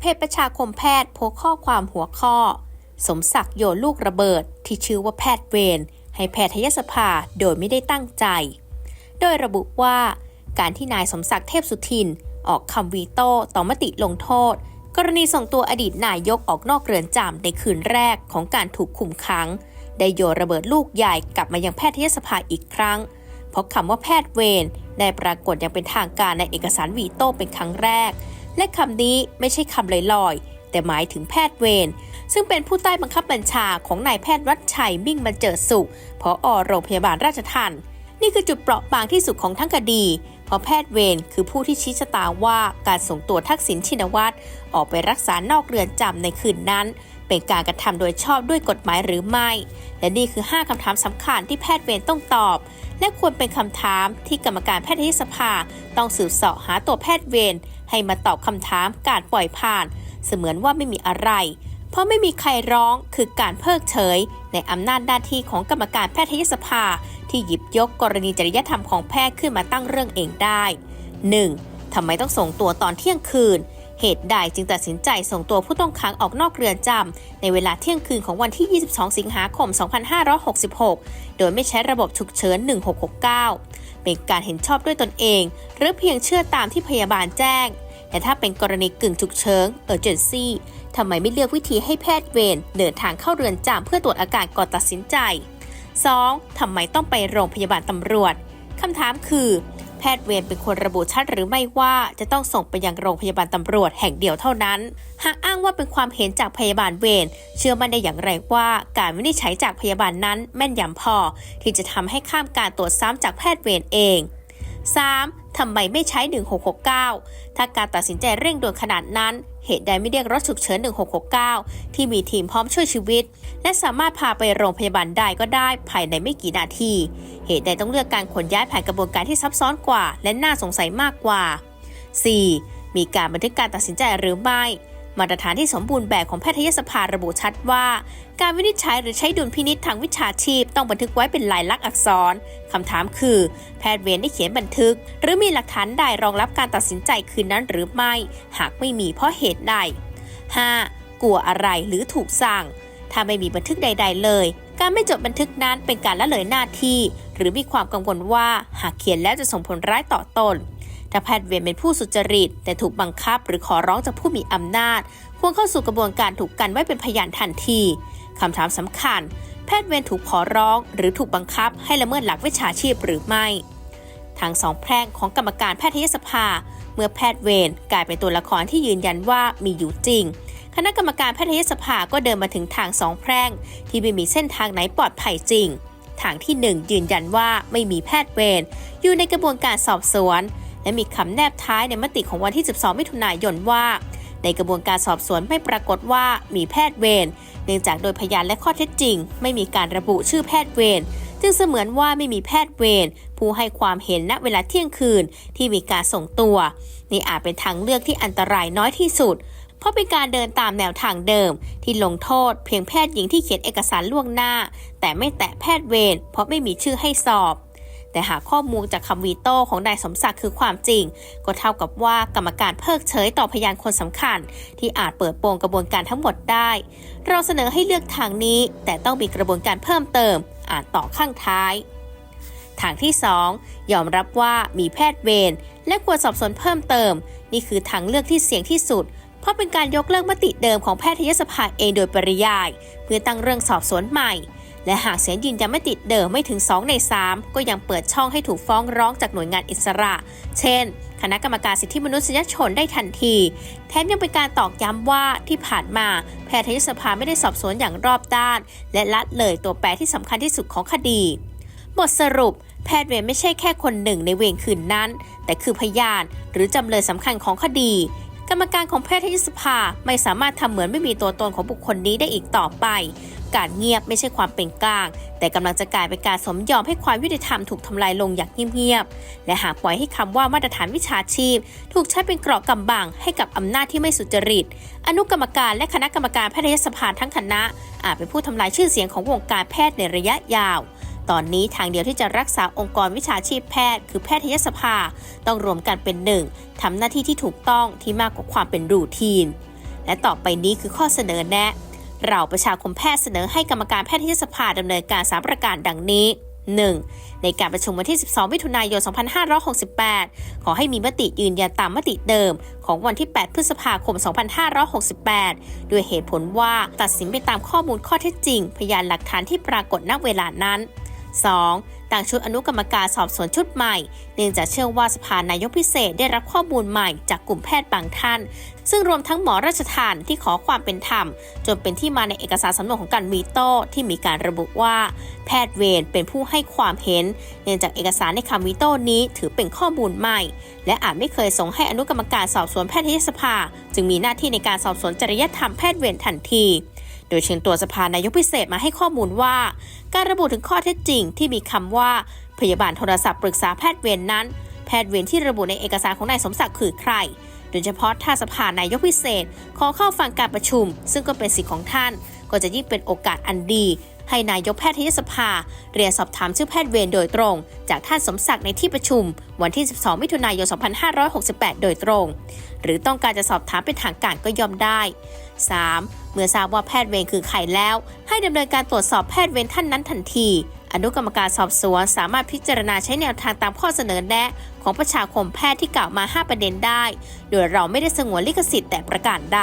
เพจประชาคมแพทย์โพสข้อความหัวข้อ สมศักดิ์โยนลูกระเบิด ที่ชื่อว่าแพทย์เวรให้แพทยสภาโดยไม่ได้ตั้งใจ โดยระบุว่า การที่นายสมศักดิ์เทพสุทิน ออกคำวีโต้ต่อมติลงโทษ กรณีส่งตัวอดีตนายกออกนอกเรือนจำในคืนแรกของการถูกคุมขัง ได้โยนระเบิดลูกใหญ่กลับมายังแพทยสภาอีกครั้ง เพราะคำว่าแพทย์เวรได้ปรากฏอย่างเป็นทางการในเอกสารวีโต้เป็นครั้งแรก และคำนี้ไม่ใช่คำลอยๆ แต่หมายถึงแพทย์เวรซึ่งเป็นผู้ใต้บังคับบัญชาของนายแพทย์วัชชัยมิ่งบรรเจิดสุขผอโรงพยาบาลราชทัณฑ์นี่คือจุดเปราะบางที่สุดของทั้งคดี เพราะแพทย์เวรคือผู้ที่ชี้ชะตาว่าการส่งตัวทักษิณชินวัตรออกไปรักษานอกเรือนจำในคืนนั้น เป็นการกระทำโดยชอบด้วยกฎหมายหรือไม่ และนี่คือ 5คำถามสำคัญที่แพทย์เวรต้องตอบ และควรเป็นคำถามที่กรรมการแพทยสภา ต้องสืบเสาะหาตัวแพทย์เวร ให้มาตอบคำถามการปล่อยผ่าน เสมือนว่าไม่มีอะไร เพราะไม่มีใครร้องคือการเพิกเฉย ในอำนาจหน้าที่ของกรรมการแพทยสภา ที่หยิบยกกรณีจริยธรรมของแพทย์ขึ้นมาตั้งเรื่องเองได้ 1. ทำไมต้องส่งตัวตอนเที่ยงคืน เหตุใดจึงตัดสินใจส่งตัวผู้ต้องขังออกนอกเรือนจำในเวลาเที่ยงคืนของวันที่ 22 สิงหาคม 2566 โดยไม่ใช้ระบบฉุกเฉิน1669 เป็นการเห็นชอบด้วยตนเอง หรือเพียงเชื่อตามที่พยาบาลแจ้ง แต่ถ้าเป็นกรณีกึ่งฉุกเฉิน urgency ทำไมไม่เลือกวิธีให้แพทย์เวรเดินทางเข้าเรือนจำเพื่อตรวจอาการก่อนตัดสินใจ 2. ทำไมต้องไปโรงพยาบาลตำรวจคำถามคือ แพทย์เวรเป็นคนระบุชัดหรือไม่ว่าจะต้องส่งไปยังโรงพยาบาลตำรวจแห่งเดียวเท่านั้น หากอ้างว่าเป็นความเห็นจากพยาบาลเวรเชื่อมั่นได้อย่างไรว่า การวินิจฉัยจากพยาบาลนั้นแม่นยำพอ ที่จะทำให้ข้ามการตรวจซ้ำจากแพทย์เวรเอง 3. ทำไมไม่ใช้ 1669 ถ้าการตัดสินใจเร่งด่วนขนาดนั้น เหตุใดไม่เรียกรถฉุกเฉิน 1669 ที่มีทีมพร้อมช่วยชีวิต และสามารถพาไปโรงพยาบาลได้ก็ได้ภายในไม่กี่นาที เหตุใดต้องเลือกการขนย้ายผ่านกระบวนการที่ซับซ้อนกว่า และน่าสงสัยมากกว่า 4. มีการบันทึกการตัดสินใจหรือไม่ มาตรฐานที่สมบูรณ์แบบของแพทยสภาระบุชัดว่า การวินิจฉัยหรือใช้ดุลพินิษทางวิชาชีพต้องบันทึกไว้เป็นลายลักษณ์อักษร คำถามคือ แพทย์เวรได้เขียนบันทึก หรือมีหลักฐานใดรองรับการตัดสินใจคืนนั้นหรือไม่ หากไม่มีเพราะเหตุใด 5. กลัวอะไรหรือถูกสั่ง ถ้าไม่มีบันทึกใด ๆ เลย การไม่จดบันทึกนั้นเป็นการละเลยหน้าที่ หรือมีความกังวลว่าหากเขียนแล้วจะส่งผลร้ายต่อตน ถ้าแพทย์เวรเป็นผู้สุจริต แต่ถูกบังคับหรือขอร้องจากผู้มีอำนาจ ควรเข้าสู่กระบวนการถูกกันไว้เป็นพยานทันทีคำถามสำคัญ แพทย์เวรถูกขอร้อง หรือถูกบังคับให้ละเมิดหลักวิชาชีพหรือไม่ทางสองแพร่งของกรรมการแพทยสภา เมื่อแพทย์เวรกลายเป็นตัวละครที่ยืนยันว่ามีอยู่จริง คณะกรรมการแพทยสภาก็เดินมาถึงทางสองแพร่ง ที่ไม่มีเส้นทางไหนปลอดภัยจริง ทางที่ 1 ยืนยันว่าไม่มีแพทย์เวรอยู่ในกระบวนการสอบสวน และมีคำแนบท้ายในมติของวันที่ 12 มิถุนายนว่า ในกระบวนการสอบสวนไม่ปรากฏว่ามีแพทย์เวรเนื่องจากโดยพยานและข้อเท็จจริง ไม่มีการระบุชื่อแพทย์เวรจึงเสมือนว่าไม่มีแพทย์เวรผู้ให้ความเห็นณเวลาเที่ยงคืนที่มีการส่งตัว นี่อาจเป็นทางเลือกที่อันตรายน้อยที่สุด เพราะเป็นการเดินตามแนวทางเดิม ที่ลงโทษเพียงแพทย์หญิงที่เขียนเอกสารล่วงหน้า แต่ไม่แตะแพทย์เวรเพราะไม่มีชื่อให้สอบ แต่หากข้อมูลจากคำวีโต้ของนายสมศักดิ์คือความจริง ก็เท่ากับว่ากรรมการเพิกเฉยต่อพยานคนสำคัญ ที่อาจเปิดโปงกระบวนการทั้งหมดได้ เราเสนอให้เลือกทางนี้ แต่ต้องมีกระบวนการเพิ่มเติม อ่านต่อข้างท้าย ทางที่ 2 ยอมรับว่ามีแพทย์เวรและควรสอบสวนเพิ่มเติม นี่คือทางเลือกที่เสี่ยงที่สุด เพราะเป็นการยกเลิกมติเดิมของแพทยสภาเองโดยปริยาย เพื่อตั้งเรื่องสอบสวนใหม่ และหากเสียงยืนยันมติดเดิมไม่ถึง 2 ใน 3 ก็ยังเปิดช่องให้ถูกฟ้องร้องจากหน่วยงานอิสระ เช่น คณะกรรมการสิทธิมนุษยชนได้ทันที แถมยังเป็นการตอกย้ำว่าที่ผ่านมาแพทยสภาไม่ได้สอบสวนอย่างรอบด้าน และละเลยตัวแปรที่สำคัญที่สุดของคดี บทสรุป แพทย์เวรไม่ใช่แค่คนหนึ่งในเวรคืนนั้น แต่คือพยานหรือจำเลยสำคัญของคดี กรรมการของแพทยสภาไม่สามารถทำเหมือนไม่มีตัวตนของบุคคลนี้ได้อีกต่อไป การเงียบไม่ใช่ความเป็นกลาง แต่กำลังจะกลายเป็นการสมยอมให้ความยุติธรรมถูกทำลายลงอย่างเงียบๆ และหากปล่อยให้คำว่ามาตรฐานวิชาชีพ ถูกใช้เป็นเกราะกำบังให้กับอำนาจที่ไม่สุจริต อนุกรรมการและคณะกรรมการแพทยสภาทั้งคณะอาจเป็นผู้ทำลายชื่อเสียงของวงการแพทย์ในระยะยาว ตอนนี้ทางเดียวที่จะรักษาองค์กรวิชาชีพแพทย์ คือแพทยสภา ต้องรวมกันเป็นหนึ่งทำหน้าที่ที่ถูกต้องที่มากกว่าความเป็นรูทีน และต่อไปนี้คือข้อเสนอแนะ เราประชาคมแพทย์เสนอให้กรรมการแพทยสภาดำเนินการสามประการดังนี้ 1. ในการประชุมวันที่ 12 มิถุนายน 2568 ขอให้มีมติยืนยันตามมติเดิม ของวันที่ 8 พฤษภาคม 2568 ด้วยเหตุผลว่าตัดสินไปตามข้อมูลข้อเท็จจริง พยานหลักฐานที่ปรากฏณเวลานั้น 2. ตั้งชุดอนุกรรมการสอบสวนชุดใหม่ เนื่องจากเชื่อว่าสภานายกพิเศษได้รับข้อมูลใหม่จากกลุ่มแพทย์บางท่าน ซึ่งรวมทั้งหมอราชทานที่ขอความเป็นธรรม จนเป็นที่มาในเอกสารสำนวนของการวีโต้ที่มีการระบุว่า แพทย์เวรเป็นผู้ให้ความเห็น เนื่องจากเอกสารในคำวีโต้นี้ถือเป็นข้อมูลใหม่ และอาจไม่เคยส่งให้อนุกรรมการสอบสวนแพทยสภา จึงมีหน้าที่ในการสอบสวนจริยธรรมแพทย์เวรทันที โดยเชิญตัวสภานายกพิเศษมาให้ข้อมูลว่า การระบุถึงข้อเท็จจริงที่มีคำว่า พยาบาลโทรศัพท์ปรึกษาแพทย์เวรนนั้น แพทย์เวรที่ระบุในเอกสารของนายสมศักดิ์คือใคร โดยเฉพาะถ้าสภานายกพิเศษ ขอเข้าฟังการประชุม ซึ่งก็เป็นสิทธิของท่าน ก็จะยิ่งเป็นโอกาสอันดี ให้นายกแพทยสภา เรียนสอบถามชื่อแพทย์เวรโดยตรง จากท่านสมศักดิ์ในที่ประชุม วันที่ 12 มิถุนายน 2568 โดยตรง หรือต้องการจะสอบถามเป็นทางการก็ยอมได้ 3. เมื่อทราบว่าแพทย์เวรคือใครแล้ว ให้ดำเนินการตรวจสอบแพทย์เวรท่านนั้นทันที อนุกรรมการสอบสวนสามารถพิจารณาใช้แนวทางตามข้อเสนอแนะของประชาคมแพทย์ที่กล่าวมา 5 ประเด็นได้ โดยเราไม่ได้สงวนลิขสิทธิ์แต่ประการใด